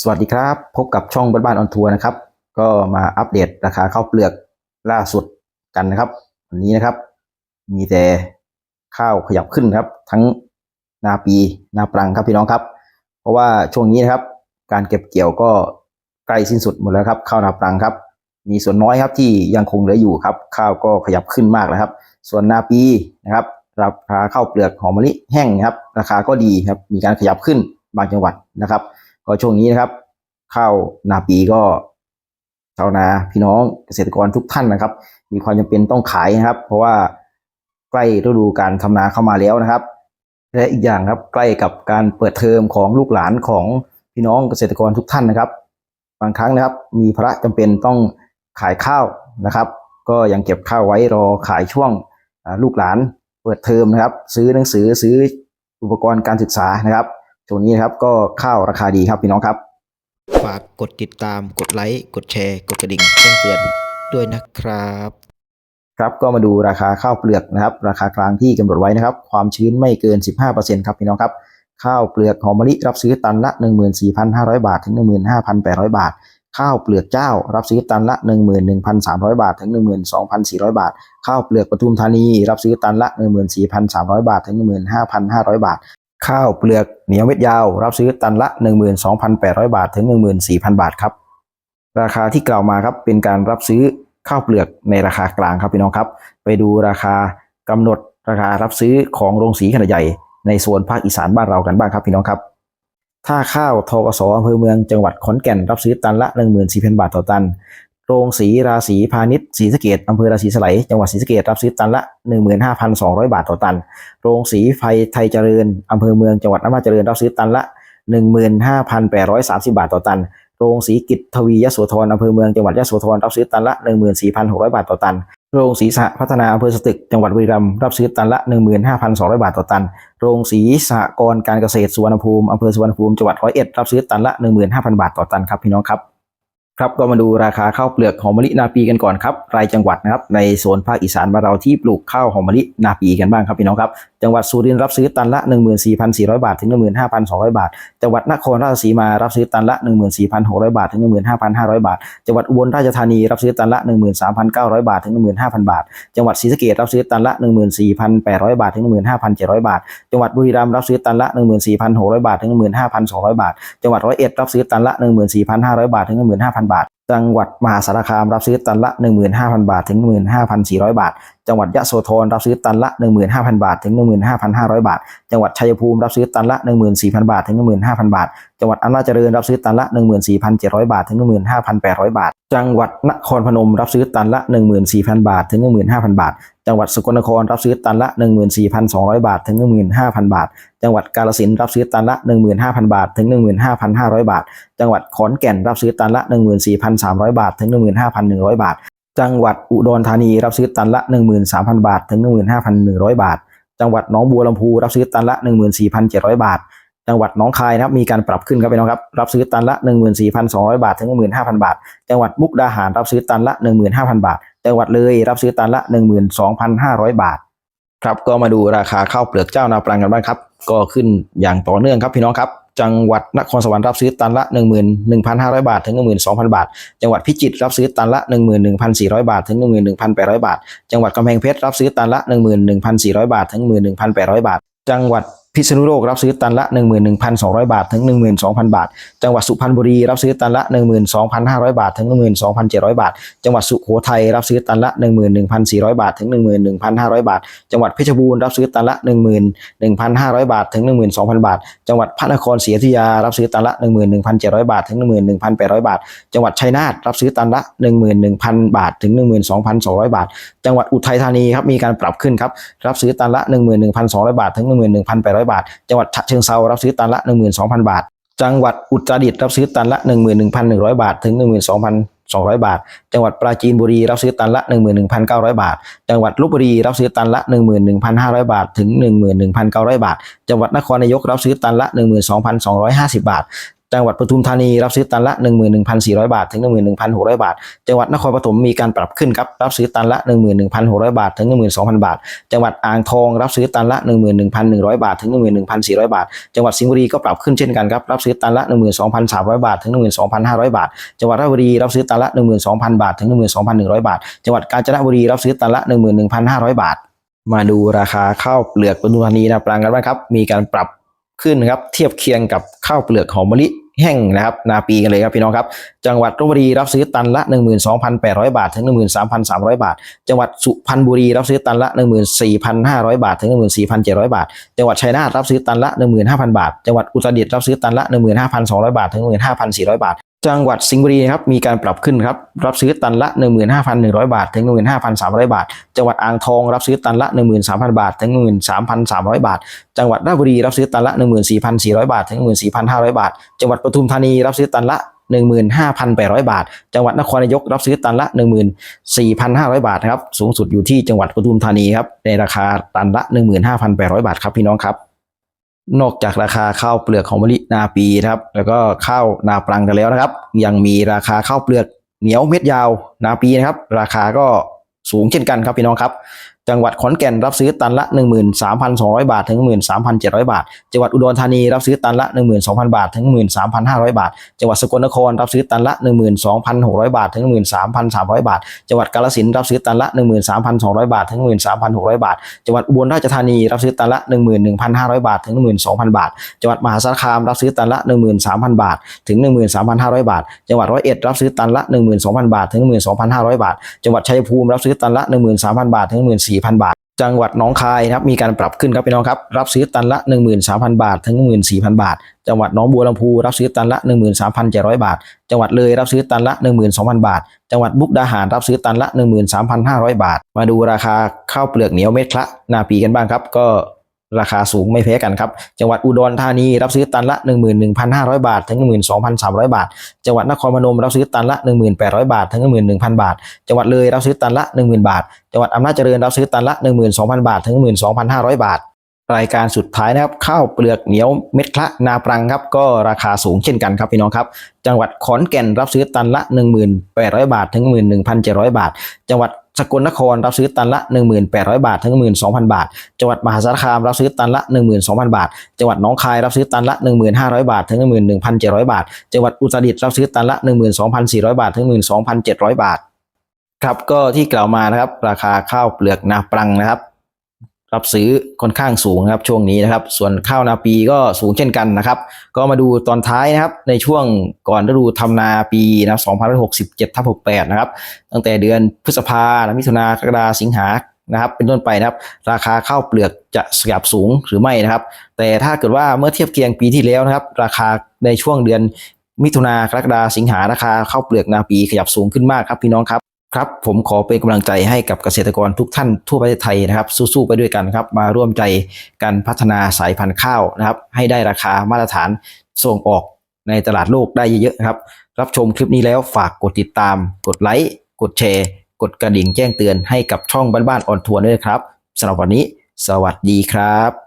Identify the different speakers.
Speaker 1: สวัสดีครับ พบกับช่องบ้านบ้านออนทัวร์นะครับ ก็มาอัปเดตราคาข้าวเปลือกล่าสุดกันนะครับ วันนี้นะครับ มีแต่ข้าวขยับขึ้นครับ ทั้งนาปีนาปรังครับพี่น้องครับ เพราะว่าช่วงนี้นะครับ การเก็บเกี่ยวก็ใกล้สิ้นสุดหมดแล้วครับข้าวนาปรังครับ มีส่วนน้อยครับที่ยังคงเหลืออยู่ครับ ข้าวก็ขยับขึ้นมากนะครับ ส่วนนาปีนะครับราคาข้าวเปลือกหอมมะลิแห้งนะครับ ราคาก็ดีครับมีการขยับขึ้นบางจังหวัดนะครับ ก็ช่วงนี้นะครับ ข้าวนาปีก็ชาวนาพี่น้องเกษตรกรทุกท่านนะครับ มีความจำเป็นต้องขายนะครับ เพราะว่าใกล้ฤดูการทำนาเข้ามาแล้วนะครับ และอีกอย่างครับใกล้กับการเปิดเทอมของลูกหลานของพี่น้องเกษตรกรทุกท่านนะครับ บางครั้งนะครับ มีภาระจำเป็นต้องขายข้าวนะครับ ก็ยังเก็บข้าวไว้รอขายช่วงลูกหลานเปิดเทอมนะครับ ซื้อหนังสือซื้ออุปกรณ์การศึกษานะครับ ช่วงนี้นะครับก็ข้าวราคาดีครับพี่น้องครับ
Speaker 2: ฝากกดติดตามกดไลค์กดแชร์กดกระดิ่งแจ้งเตือนด้วยนะครับ
Speaker 1: ครับก็มาดูราคาข้าวเปลือกนะครับ ราคากลางที่กำหนดไว้นะครับ ความชื้นไม่เกิน 15%ครับพี่น้องครับข้าวเปลือกหอมมะลิรับซื้อตันละ 14,500 บาท ถึง 15,800 บาท ข้าวเปลือกเจ้า รับซื้อตันละ 11,300 บาท ถึง 12,400 บาท ข้าวเปลือกปทุมธานี รับซื้อตันละ 14,300 บาท ถึง 15,500 บาท ข้าวเปลือกเหนียวเม็ดยาว รับซื้อตันละ 12,800 บาทถึง 14,000 บาทครับ ราคาที่กล่าวมาครับเป็นการรับซื้อข้าวเปลือกในราคากลางครับพี่น้องครับ ไปดูราคากำหนดราคารับซื้อของโรงสีขนาดใหญ่ในโซนภาคอีสานบ้านเรากันบ้างครับพี่น้องครับ ถ้าข้าวทกสอำเภอเมืองจังหวัดขอนแก่นรับซื้อตันละ 14,000 บาทต่อตัน โรงสีราศีพาณิชย์ศรีสะเกดอำเภอราศีสไลจังหวัดศรีสะเกดรับซื้อตันละ 15,200 บาทต่อตัน โรงสีไฟไทยเจริญอำเภอเมืองจังหวัดอำนาจเจริญรับซื้อตันละ 15,830 บาทต่อตัน โรงสีกิจทวียโสธรอำเภอเมืองจังหวัดยโสธรรับซื้อตันละ 14,600 บาทต่อตัน โรงสีสหพัฒนาอำเภอสตึกจังหวัดบุรีรัมย์รับซื้อตันละ 15,200 บาทต่อตัน โรงสีสหกรณ์การเกษตรสุวรรณภูมิอำเภอสุวรรณภูมิจังหวัดร้อยเอ็ดรับซื้อตันละ 15,000 บาทต่อตันครับพี่น้องครับ ครับก็มาดูราคาข้าวเปลือกหอมมะลินาปีกันก่อนครับรายจังหวัดนะครับในโซนภาคอีสานบ้าเราที่ปลูกข้าวหอมมะลินาปีกันบ้างครับพี่น้องครับจังหวัดสุรินทร์รับซื้อตันละ 14,400 บาท ถึง 15,200 บาท จังหวัดนครราชสีมารับซื้อตันละ 14,600 บาท ถึง 15,500 บาท จังหวัดอุบลราชธานีรับซื้อตันละ 13,900 บาท ถึง 15,000 บาท จังหวัดศรีสะเกษรับซื้อตันละ 14,800 บาท ถึง 15,700 บาท จังหวัดบุรีรัมย์รับซื้อตันละ 14,600 บาท ถึง 15,200 บาท จังหวัดร้อยเอ็ดรับซื้อตันละ 14,500 บาท ถึง 15,000 จังหวัดมหาสารคามรับซื้อตันละ 15,000 บาท ถึง 15,400 บาท จังหวัดยะโสธรรับซื้อตันละ 15,000 บาท ถึง 15,500 บาท จังหวัดชัยภูมิรับซื้อตันละ 14,000 บาท ถึง 15,000 บาท จังหวัดอำนาจเจริญรับซื้อตันละ 14,700 บาท ถึง 15,800 บาท จังหวัดนครพนมรับซื้อตันละ 14,000 บาท ถึง 15,000 บาท จังหวัดสกลนครรับซื้อตันละ 14,200 บาท ถึง 15,000 บาท จังหวัดกาฬสินธุ์รับซื้อตันละ 15,000 บาท ถึง 15,500 บาท จังหวัดขอนแก่นรับซื้อตันละ 14,300 บาท ถึง 15,100 บาท จังหวัดอุดรธานีรับซื้อตันละ 13,000 บาท ถึง 15,100 บาท จังหวัดหนองบัวลำพูรับซื้อตันละ 14,700 บาท จังหวัดหนองคายนะครับมีการปรับขึ้นครับพี่น้องครับรับซื้อตันละ 14,200 บาท ถึง 15,000 บาท จังหวัดมุกดาหารรับซื้อตันละ 15,000 บาท จังหวัดเลยรับซื้อตันละ 12,500 บาทครับก็มาดูราคาข้าวเปลือกเจ้านาปรังกันบ้างครับ ก็ขึ้นอย่างต่อเนื่องครับพี่น้องครับ จังหวัดนครสวรรค์รับซื้อตันละ 11,500 บาท ถึง 12,000 บาท จังหวัดพิจิตรรับซื้อตันละ 11,400 บาท ถึง 11,800 บาท จังหวัดกำแพงเพชรรับซื้อตันละ 11,400 บาท ถึง 11,800 บาท จังหวัด พิษณุโลกรับซื้อตันละ 11,200 บาท ถึง 12,000 บาท จังหวัดสุพรรณบุรีรับซื้อตันละ 12,500 บาท ถึง 12,700 บาท จังหวัดสุโขทัยรับซื้อตันละ 11,400 บาท ถึง 11,500 บาท จังหวัดเพชรบูรณ์รับซื้อตันละ 11,500 บาท ถึง 12,000 บาท จังหวัดพระนครศรีอยุธยารับซื้อตันละ 11,700 บาท ถึง 11,800 บาท จังหวัดชัยนาทรับซื้อตันละ 11,000 บาท ถึง 12,200 บาท จังหวัดอุทัยธานีครับมีการปรับขึ้นครับรับซื้อตันละ 11,200 บาท ถึง 11,800บาท จังหวัดฉะเชิงเซารับซื้อตันละ 12,000 บาท จังหวัดอุตรดิตถ์รับซื้อตันละ 11,100 บาท ถึง 12,200 บาท จังหวัดปราจีนบุรีรับซื้อตันละ 11,900 บาท จังหวัดลบบุรีรับซื้อตันละ 11,500 บาท ถึง 11,900 บาท จังหวัดนครนายกรับซื้อตันละ 12,250 บาท จังหวัดปทุมธานีรับซื้อตันละ 11,400 บาท ถึง 11,600 บาท จังหวัดนครปฐมมีการปรับขึ้นครับรับซื้อตันละ 11,600 บาท ถึง 12,000 บาท จังหวัดอ่างทองรับซื้อตันละ 11,100 บาท ถึง 11,400 บาท จังหวัดสิงห์บุรีก็ปรับขึ้นเช่นกันครับรับซื้อตันละ 12,300 บาท ถึง 12,500 บาท จังหวัดราชบุรีรับซื้อตันละ 12,000 บาท ถึง 12,100 บาท จังหวัดกาญจนบุรีรับซื้อตันละ 11,500 บาท มาดูราคาข้าวเปลือกปทุมธานีนาปรังกันบ้างครับมีการปรับ ขึ้นนะครับเทียบเคียงกับข้าวเปลือกหอมมะลิแห้งนะครับนาปีกันเลยครับพี่น้องครับจังหวัดลบบุรีรับซื้อตันละ 12,800 บาท ถึง 13,300 บาท จังหวัดสุพรรณบุรีรับซื้อตันละ 14,500 บาท ถึง 14,700 บาท จังหวัดชัยนาทรับซื้อตันละ 15,000 บาท จังหวัดอุตรดิตถ์รับซื้อตันละ 15,200 บาท ถึง 15,400 บาท จังหวัดสิงห์บุรีนะครับมีการปรับขึ้นครับรับซื้อตันละ 15,100 บาท ถึง 15,300 บาท จังหวัดอ่างทองรับซื้อตันละ 13,000 บาท ถึง 13,300 บาท จังหวัดราชบุรีรับซื้อตันละ 14,400 บาท ถึง 14,500 บาท จังหวัดปทุมธานีรับซื้อตันละ 15,800 บาท จังหวัดนครนายกรับซื้อตันละ 14,500 บาทนะครับสูงสุดอยู่ที่จังหวัดปทุมธานีครับในราคาตันละ 15,800 บาทครับพี่น้องครับ นอกจากราคาข้าวเปลือกของมะลินาปีนะครับ แล้วก็ข้าวนาปรังกันแล้วนะครับ ยังมีราคาข้าวเปลือกเหนียวเม็ดยาวนาปีนะครับ ราคาก็สูงเช่นกันครับพี่น้องครับ จังหวัดขอนแก่นรับซื้อตันละ 13,200 บาท ถึง 13,700 บาท จังหวัดอุดรธานีรับซื้อตันละ 12,000 บาท ถึง 13,500 บาท จังหวัดสกลนครรับซื้อตันละ 12,600 บาท ถึง 13,300 บาท จังหวัดกาฬสินธุ์รับซื้อตันละ 13,200 บาท ถึง 13,600 บาท จังหวัดอุบลราชธานีรับซื้อตันละ 11,500 บาท ถึง 12,000 บาท จังหวัดมหาสารคามรับซื้อตันละ 13,000 บาท ถึง 13,500 บาท จังหวัดร้อยเอ็ดรับซื้อตันละ 12,000 บาท ถึง 12,500 บาท จังหวัดชัยภูมิรับซื้อตันละ 13,000 บาท ถึง 14,000บาท จังหวัดน้องคายนะครับมีการปรับขึ้นครับพี่น้องครับรับซื้อตันละ 13,000 บาท ถึง 14,000 บาท จังหวัดน้องบัวลำพูรับซื้อตันละ 13,700 บาท จังหวัดเลยรับซื้อตันละ 12,000 บาท จังหวัดบุกดาหารรับซื้อตันละ 13,500 บาท มาดูราคาข้าวเปลือกเหนียวเม็ดละนาปีกันบ้างครับก็ ราคาสูงไม่แพ้กันครับ จังหวัดอุดรธานีรับซื้อตันละ 11,500 บาท ถึง 12,300 บาท จังหวัดนครพนมรับซื้อตันละ 1,800 บาท ถึง 11,000 บาท จังหวัดเลยรับซื้อตันละ 10,000 บาท จังหวัดอำนาจเจริญรับซื้อตันละ 12,000 บาท ถึง 12,500 บาทรายการสุดท้ายนะครับข้าวเปลือกเหนียวเม็ดคละนาปรังครับก็ราคาสูงเช่นกันครับพี่น้องครับ จังหวัดขอนแก่นรับซื้อตันละ 1,800 บาท ถึง 11,700 บาท จังหวัด สกลนครรับซื้อตันละ 1,800 บาท ถึง 12,000 บาท จังหวัดมหาสารคามรับซื้อตันละ 12,000 บาท จังหวัดน้องคายรับซื้อตันละ 1,500 บาท ถึง 11,700 บาท จังหวัดอุตรดิตถ์รับซื้อตันละ 12,400 บาท ถึง 12,700 บาท ครับ ก็ที่กล่าวมานะครับ ราคาข้าวเปลือกนาปรังนะครับ รับซื้อค่อนข้างสูงนะครับช่วงนี้นะครับ ส่วนข้าวนาปีก็สูงเช่นกันนะครับ ก็มาดูตอนท้ายนะครับ ในช่วงก่อนฤดูทำนาปีนะ2567ทับ68 นะครับ ตั้งแต่เดือนพฤษภาคมมิถุนากรกฎาสิงหานะครับ เป็นต้นไปนะครับ ราคาข้าวเปลือกจะสยับสูงหรือไม่นะครับ แต่ถ้าเกิดว่าเมื่อเทียบเคียงปีที่แล้วนะครับ ราคาในช่วงเดือนมิถุนากรกฎาสิงหาราคาข้าวเปลือกนาปีขยับสูงขึ้นมากครับพี่น้องครับ ครับผมขอเป็นกำลังใจให้กับเกษตรกรทุกท่านทั่วประเทศไทยนะครับสู้ๆไปด้วยกันครับมาร่วมใจกันพัฒนาสายพันธุ์ข้าวนะครับ ให้ได้ราคามาตรฐานส่งออกในตลาดโลกได้เยอะๆครับ รับชมคลิปนี้แล้วฝากกดติดตาม กดไลค์กดแชร์ กดกระดิ่งแจ้งเตือนให้กับช่องบ้านๆออนทัวร์ด้วยครับสำหรับวันนี้ สวัสดีครับ